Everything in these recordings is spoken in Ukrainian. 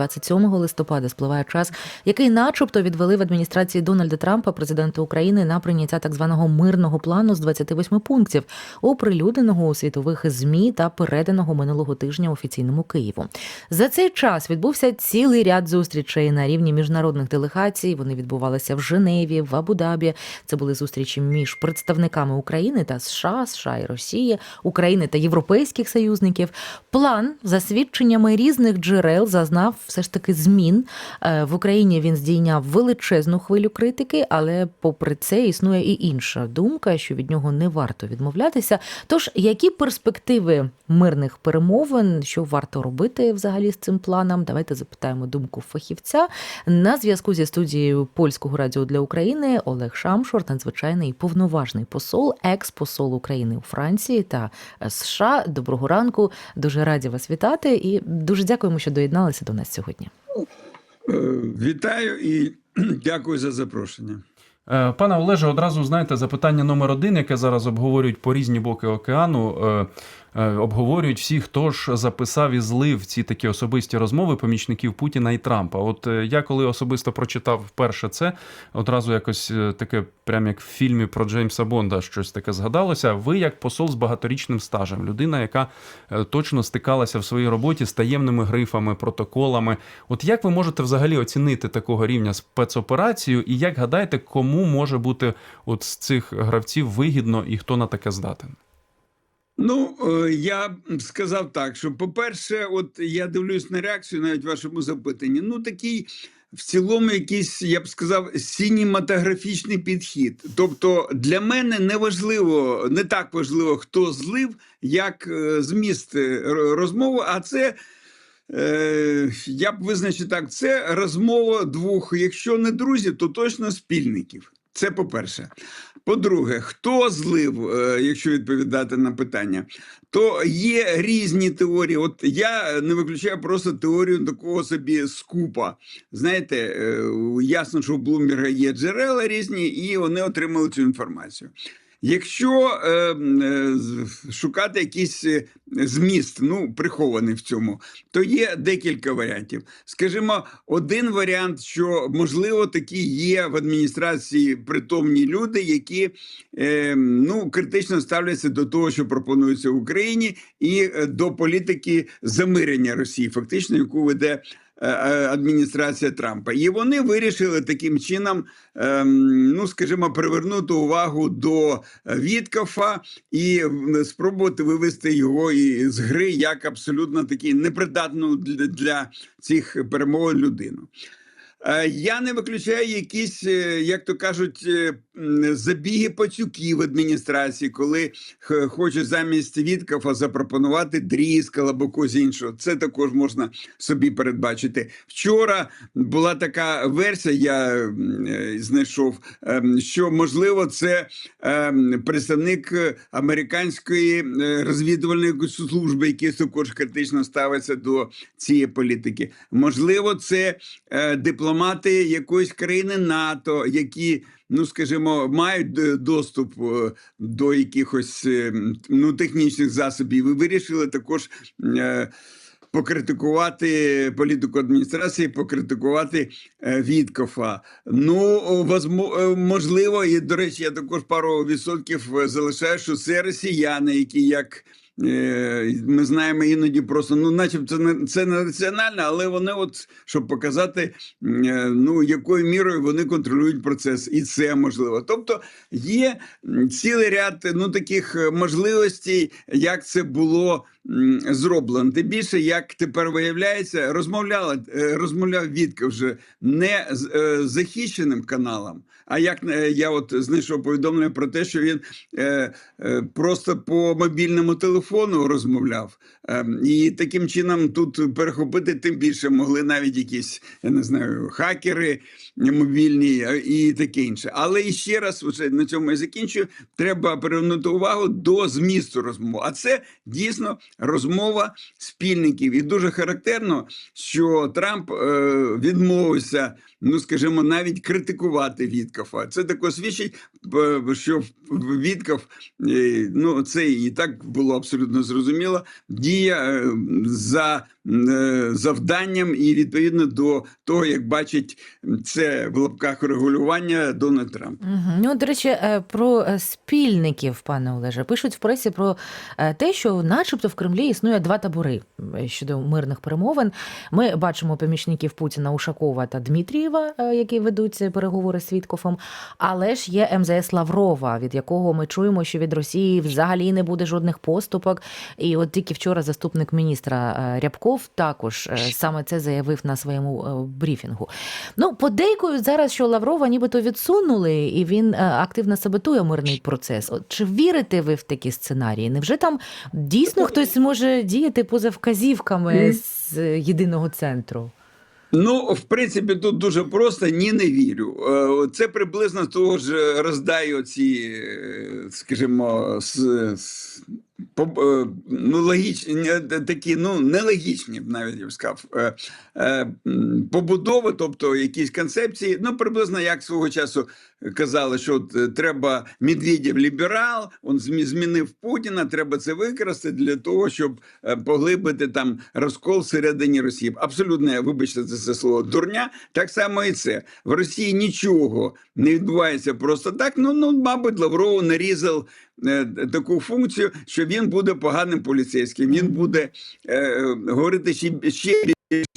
27 листопада спливає час, який, начебто, відвели в адміністрації Дональда Трампа, президента України, на прийняття так званого мирного плану з 28 пунктів, оприлюдненого у світових змі та переданого минулого тижня офіційному Києву. За цей час відбувся цілий ряд зустрічей на рівні міжнародних делегацій. Вони відбувалися в Женеві, в Абу-Дабі. Це були зустрічі між представниками України та США, США і Росії, України та європейських союзників. План за свідченнями різних джерел зазнав все ж таки змін. Е, В Україні він здійняв величезну хвилю критики, але попри це існує і інша думка, що від нього не варто відмовлятися. Тож, які перспективи мирних перемовин, що варто робити взагалі з цим планом? Давайте запитаємо думку фахівця. На зв'язку зі студією польського радіо для України Олег Шамшур, надзвичайний повноважний посол, екс-посол України у Франції та США. Доброго ранку. Дуже раді вас вітати і дуже дякуємо, що доєдналися до нас сьогодні. Е, Вітаю і дякую за запрошення. Е, Пане Олеже, одразу знаєте запитання номер один, яке зараз обговорюють по різні боки океану. Е, Обговорюють всі, хто ж записав і злив ці такі особисті розмови помічників Путіна і Трампа. От е, я коли особисто прочитав вперше це, одразу якось е, таке, прям як в фільмі про Джеймса Бонда, щось таке згадалося. Ви як посол з багаторічним стажем, людина, яка точно стикалася в своїй роботі з таємними грифами, протоколами. От як ви можете взагалі оцінити такого рівня спецоперацію, і як гадаєте, кому може бути от з цих гравців вигідно і хто на таке здатен? Ну, е, я б сказав так, що, по-перше, от я дивлюсь на реакцію навіть вашому запитанні. Ну, такий в цілому якийсь, я б сказав, сінематографічний підхід. Тобто для мене не важливо, не так важливо, хто злив, як е, зміст е, розмови, а це. Я б визначив так: це розмова двох, якщо не друзів, то точно спільників. Це по-перше. По-друге, хто злив, е, якщо відповідати на питання, то є різні теорії. От я не виключаю просто теорію такого собі скупа. Знаєте, е, ясно, що у Блумберга є джерела різні, і вони отримали цю інформацію. Якщо е, е, шукати якийсь е, зміст, ну прихований в цьому, то є декілька варіантів. Скажімо, один варіант, що можливо такі є в адміністрації притомні люди, які е, ну критично ставляться до того, що пропонується в Україні, і е, до політики замирення Росії, фактично, яку веде. Е, е, Адміністрація Трампа, і вони вирішили таким чином, ем, ну скажімо, привернути увагу до Віткофа і спробувати вивести його із гри як абсолютно такий непридатну для цих перемовин людину. Е, Я не виключаю якісь, е, як то кажуть, е, забіги пацюків адміністрації, коли хочуть замість Віткофа запропонувати Дріскала або когось іншого. Це також можна собі передбачити. Вчора була така версія, я знайшов, ем, що можливо це ем, представник американської розвідувальної служби, який також критично ставиться до цієї політики. Можливо, це е, дипломати якоїсь країни НАТО, які. Ну, скажімо, мають е, доступ е, до якихось е, ну, технічних засобів. І вирішили також покритикувати політику адміністрації, покритикувати Віткофа. Ну, о, возмо- е, можливо, і до речі, я також пару відсотків залишаю, що це росіяни, які як. Е, Ми знаємо іноді просто, ну, начебто, це це не національне, але вони, от щоб показати, е, ну якою мірою вони контролюють процес, і це можливо. Тобто є цілий ряд ну таких е, можливостей, як це було зроблено. Тим більше, як тепер виявляється, розмовляла розмовляв Вітка вже не з захищеним каналом. А як я от знайшов повідомлення про те, що він просто по мобільному телефону розмовляв, е, і таким чином тут перехопити тим більше могли навіть якісь я не знаю хакери мобільні е, і таке інше. Але і ще раз, вже на цьому я закінчую. Треба привернути увагу до змісту розмови. А це дійсно розмова спільників. І дуже характерно, що Трамп е, відмовився, ну скажімо, навіть критикувати Віткофа. Це також свідчить, е, що Вітков, ну це і так було абсолютно. Абсолютно зрозуміло, діє е, за е, завданням і відповідно до того, як бачить це в лапках регулювання Дональд Трамп. Ну, до речі, е, про спільників, пане Олеже, пишуть в пресі про те, що, начебто, в Кремлі існує два табори щодо мирних перемовин. Ми бачимо помічників Путіна Ушакова та Дмитрієва, які ведуть переговори з Віткофом. Але ж є МЗС Лаврова, від якого ми чуємо, що від Росії взагалі не буде жодних поступок. І от тільки вчора заступник міністра е, Рябков також е, саме це заявив на своєму е, брифінгу. Ну, подейкують зараз, що Лаврова нібито відсунули, і він активно саботує мирний процес. От чи вірите ви в такі сценарії? Невже там дійсно хтось може діяти поза вказівками з єдиного центру? Ну, в принципі, тут дуже просто ні, не вірю. Це приблизно того ж роздаю ці, скажімо, з, ну, логічні, такі, ну, нелогічні, навіть я б сказав, е, е, побудови, тобто якісь концепції, ну, приблизно як свого часу казали, що е, треба Медведєв ліберал, він змінив Путіна, треба це використати для того, щоб е, поглибити там розкол всередині Росії. Абсолютно, вибачте за це слово, дурня. Так само і це. В Росії нічого не відбувається просто так. Ну, ну мабуть, Лаврову нарізав е, таку функцію, що він буде поганим поліцейським. Він буде е, говорити ще, ще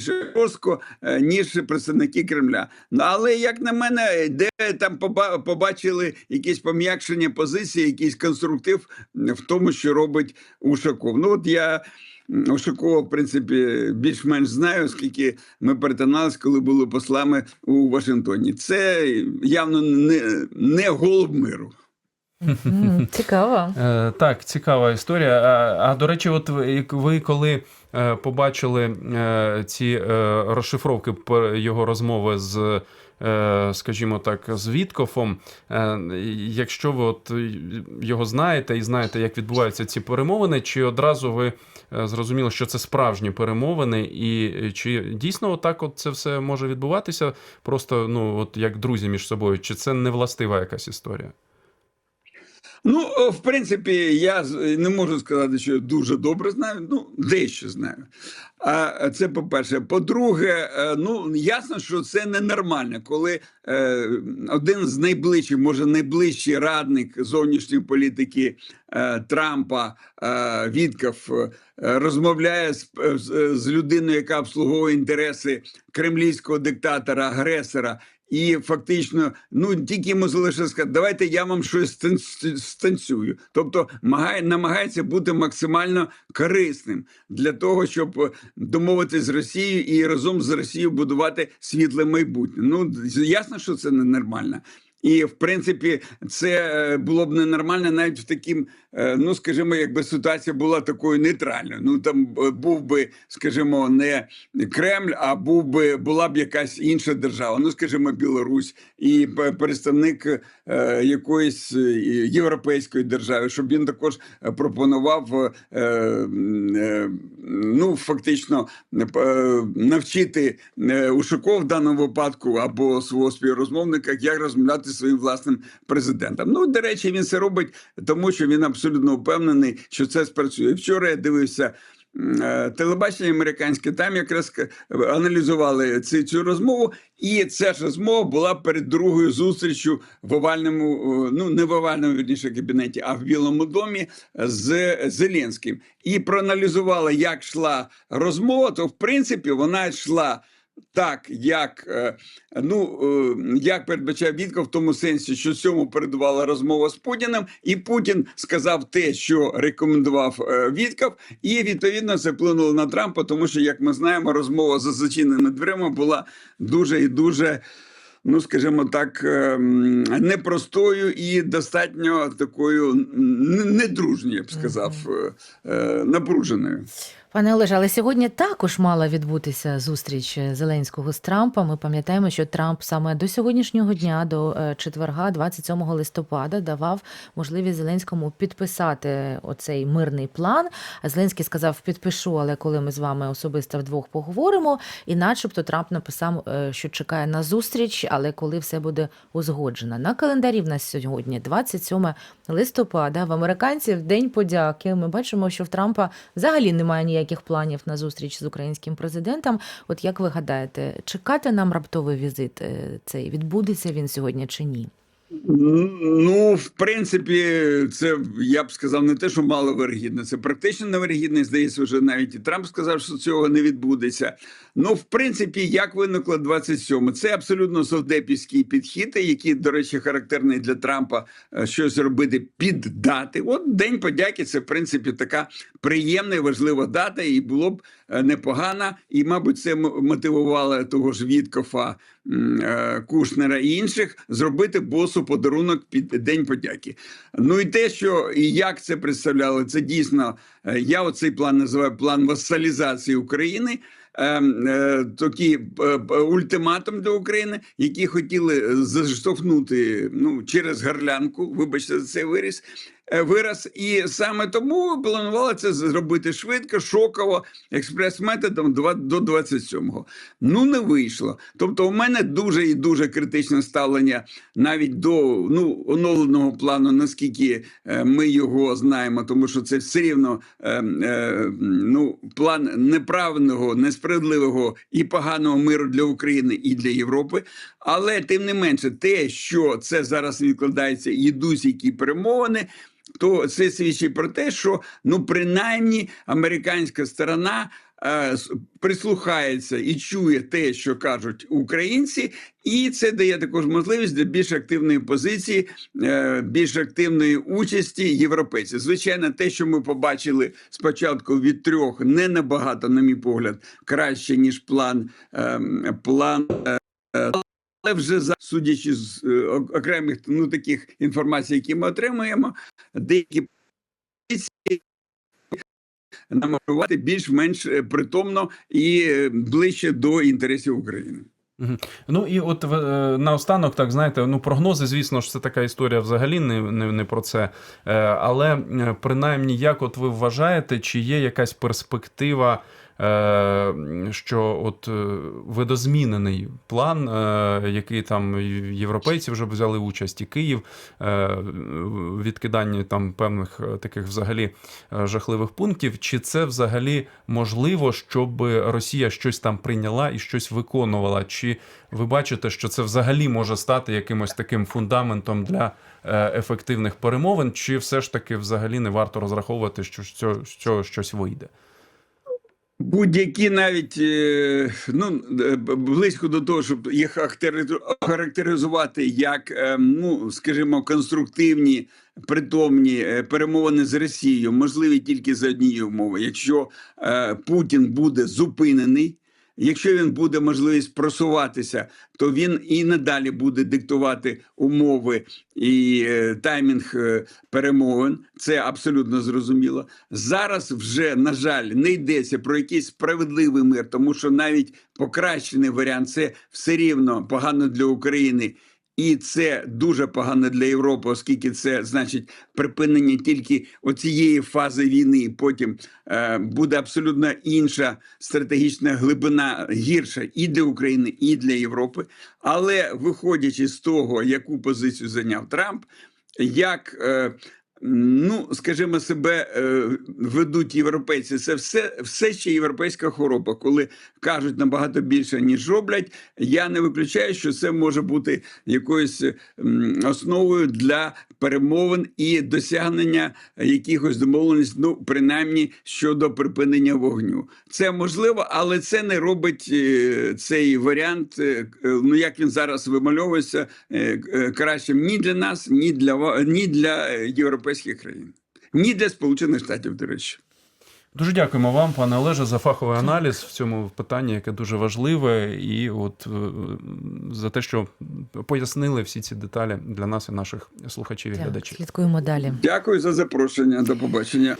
жорстко, е, ніж представники Кремля. Ну але як на мене, де там поба- побачили якесь пом'якшення позиції, якийсь конструктив в тому, що робить Ушаков. Ну от я. Ушакова, в принципі, більш-менш знаю, оскільки ми перетиналися, коли були послами у Вашингтоні. Це явно не, не голуб миру. Цікаво. Е, так, цікава історія. А, а до речі, от ви, коли е, побачили е, ці розшифровки його розмови з, скажімо так, з Віткофом, якщо ви от його знаєте і знаєте, як відбуваються ці перемовини, чи одразу ви зрозуміли, що це справжні перемовини, і чи дійсно отак от це все може відбуватися, просто ну от як друзі між собою, чи це не властива якась історія? Ну, в принципі, я не можу сказати, що я дуже добре знаю, ну, дещо знаю. А це по-перше. По-друге, е, ну ясно, що це ненормально, коли е, один з найближчих, може найближчий радник зовнішньої політики е, Трампа е, Вітков е, розмовляє з, з, з людиною, яка обслуговує інтереси кремлівського диктатора, агресора. І фактично, ну тільки йому залишилося сказати, давайте я вам щось станц- станцюю. Тобто магає, намагається бути максимально корисним для того, щоб е, домовитися з Росією і разом з Росією будувати світле майбутнє. Ну ясно, що це ненормально. І в принципі, це е, було б ненормально навіть в таким, ну скажімо, якби ситуація була такою нейтральною. Ну там е, був би, скажімо, не Кремль, а був би була б якась інша держава. Ну, скажімо, Білорусь і представник е, якоїсь е, європейської держави, щоб він також е, пропонував е, е, ну фактично е, навчити е, Ушаков в даному випадку або свого співрозмовника, як розмовляти своїм власним президентом. Ну, до речі, він це робить, тому що він абсолютно впевнений, що це спрацює. Вчора я дивився. е, Телебачення американське там якраз аналізували цю, цю розмову, і ця ж розмова була перед другою зустрічю в овальному, е, ну не в овальному вірніше кабінеті, а в Білому домі з Зеленським. І проаналізували, як йшла розмова, то в принципі вона йшла так, як, е, ну, е, як передбачав Вітков в тому сенсі, що цьому передувала розмова з Путіним, і Путін сказав те, що рекомендував е, Вітков, і відповідно це вплинуло на Трампа, тому що, як ми знаємо, розмова за зачиненими дверима була дуже і дуже. Ну, скажімо так, ем, непростою і достатньо такою недружньою, я б сказав, напруженою. Пане Олеже, але сьогодні також мала відбутися зустріч Зеленського з Трампом. Ми пам'ятаємо, що Трамп саме до сьогоднішнього дня, до е, четверга, 27 листопада, давав можливість Зеленському підписати оцей мирний план. Зеленський сказав: підпишу, але коли ми з вами особисто вдвох поговоримо. І, начебто, Трамп написав, е, що чекає на зустріч, але коли все буде узгоджено. На календарі в нас сьогодні 27 листопада. В американців День подяки. Ми бачимо, що в Трампа взагалі немає ніяких планів на зустріч з українським президентом. От як ви гадаєте, чекати нам раптовий візит е, цей відбудеться він сьогодні чи ні? Ну, в принципі, це я б сказав не те, що мало вирогідно, це практично невирогідно. І, Здається, вже навіть і Трамп сказав, що цього не відбудеться. Ну, в принципі, як виникло 27 це абсолютно совдепівський підхід, який, до речі, характерний для Трампа е, щось робити під дати. От День подяки це в принципі така приємна і важлива дата, і було б е, непогано. І, мабуть, це мотивувало того ж Віткофа, е, Кушнера і інших зробити босу подарунок під День подяки. Ну і те, що і як це представляли, це дійсно е, я оцей план називаю план вассалізації України. Е, е, Такий е, е, ультиматум для України, які хотіли заштовхнути ну через горлянку. Вибачте за цей виріс вираз, і саме тому планували це зробити швидко, шоково, експрес-методом до 27-го. Ну не вийшло. Тобто, у мене дуже і дуже критичне ставлення навіть до ну оновленого плану, наскільки ми його знаємо, тому що це все рівно е, е, ну план неправильного, несправедливого і поганого миру для України і для Європи. Але тим не менше, те, що це зараз відкладається, і йдуть які перемовини. То це свідчить про те, що ну принаймні американська сторона прислухається і чує те, що кажуть українці, і це дає також можливість для більш активної позиції, е, більш активної участі європейців. Звичайно, те, що ми побачили спочатку від трьох, не набагато, на мій погляд, краще ніж план ем, план. е, е, Але вже за судячи з е, окремих ну таких інформацій, які ми отримуємо, деякі намалювати більш-менш е, притомно і е, ближче до інтересів України. Ну і от е, наостанок, так знаєте, ну прогнози, звісно ж, це така історія взагалі не, не, не про це. Але принаймні, як от ви вважаєте, чи є якась перспектива, що от е, видозмінений план, е, який там європейці вже взяли участь, і Київ е, відкидання там певних е, таких взагалі е, жахливих пунктів, чи це взагалі можливо, щоб Росія щось там прийняла і щось виконувала? Чи ви бачите, що це взагалі може стати якимось таким фундаментом для е, ефективних перемовин, чи все ж таки взагалі не варто розраховувати, що з цього щось вийде? Будь-які навіть е, ну е, близько до того, щоб їх характеризувати як, е, ну скажімо, конструктивні, притомні перемовини з Росією, можливі тільки за однієї умови. Якщо Путін буде зупинений, якщо він буде можливість просуватися, то він і надалі буде диктувати умови і е, таймінг е, перемовин. Це абсолютно зрозуміло. Зараз вже на жаль не йдеться про якийсь справедливий мир, тому що навіть покращений варіант це все рівно погано для України. І це дуже погано для Європи, оскільки це значить припинення тільки оцієї фази війни. Потім е, буде абсолютно інша стратегічна глибина гірша і для України, і для Європи. Але виходячи з того, яку позицію зайняв Трамп, як е, ну, скажімо, себе е, ведуть європейці, це все, все ще європейська хвороба, коли кажуть набагато більше, ніж роблять. Я не виключаю, що це може бути якоюсь основою для перемовин і досягнення якихось домовленостей, ну принаймні щодо припинення вогню. Це можливо, але це не робить е, цей варіант. е, Ну як він зараз вимальовується, кращим ні для нас, ні для ні для е, європейських країн, ні для Сполучених Штатів, до речі. Дуже дякуємо вам, пане Олеже, за фаховий аналіз в цьому питанні, яке дуже важливе, і от е, за те, що пояснили всі ці деталі для нас і наших слухачів і глядачів. слідкуємо далі. Дякую за запрошення. До побачення.